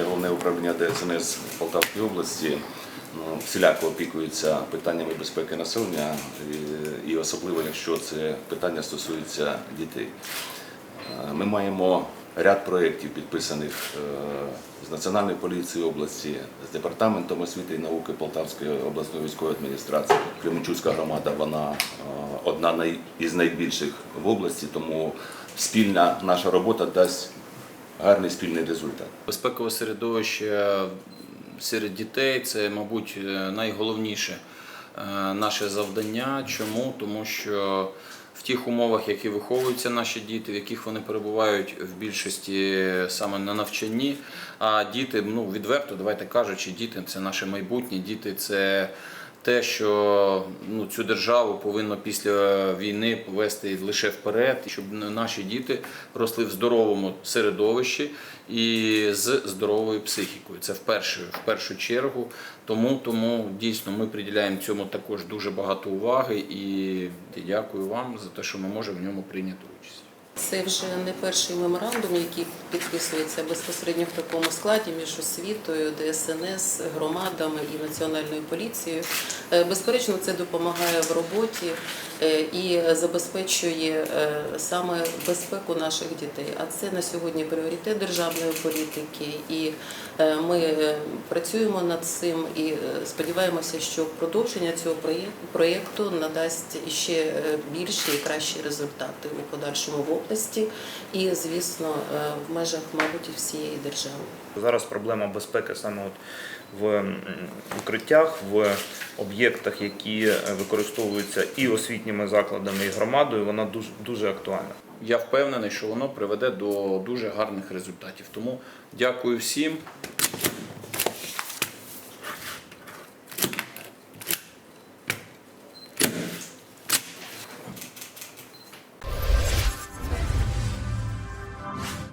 знаєте, головне управління ДСНС в Полтавській області ну, всіляко опікується питаннями безпеки населення, і, і особливо якщо це питання стосується дітей. Е, Ми маємо ряд проєктів, підписаних е, з Національною поліцією області, з департаментом освіти і науки Полтавської обласної військової адміністрації. Кременчуцька громада вона е, одна із найбільших в області, тому спільна наша робота дасть гарний спільний результат. Безпекове середовище серед дітей це, мабуть, найголовніше е, наше завдання. Чому? Тому що в тих умовах, які виховуються наші діти, в яких вони перебувають в більшості саме на навчанні. А діти, ну відверто, давайте кажучи, діти це наше майбутнє, діти це. Те, що ну, цю державу повинно після війни повести лише вперед, щоб наші діти росли в здоровому середовищі і з здоровою психікою. Це в першу, в першу чергу. Тому, тому дійсно ми приділяємо цьому також дуже багато уваги і дякую вам за те, що ми можемо в ньому прийняти участь. Це вже не перший меморандум, який підписується безпосередньо в такому складі між освітою, ДСНС, громадами і національною поліцією. Е, Безперечно, це допомагає в роботі і забезпечує е, саме безпеку наших дітей. А це на сьогодні пріоритет державної політики. І е, ми е, працюємо над цим і е, сподіваємося, що продовження цього проєкту надасть ще е, більші і кращі результати у подальшому в області і, звісно, е, в межах, мабуть, всієї держави. Зараз проблема безпеки саме от в укриттях, в об'єктах, які е, використовуються і освітніми закладами, і громадою, вона дуже дуже актуальна. Я впевнений, що воно приведе до дуже гарних результатів. Тому дякую всім.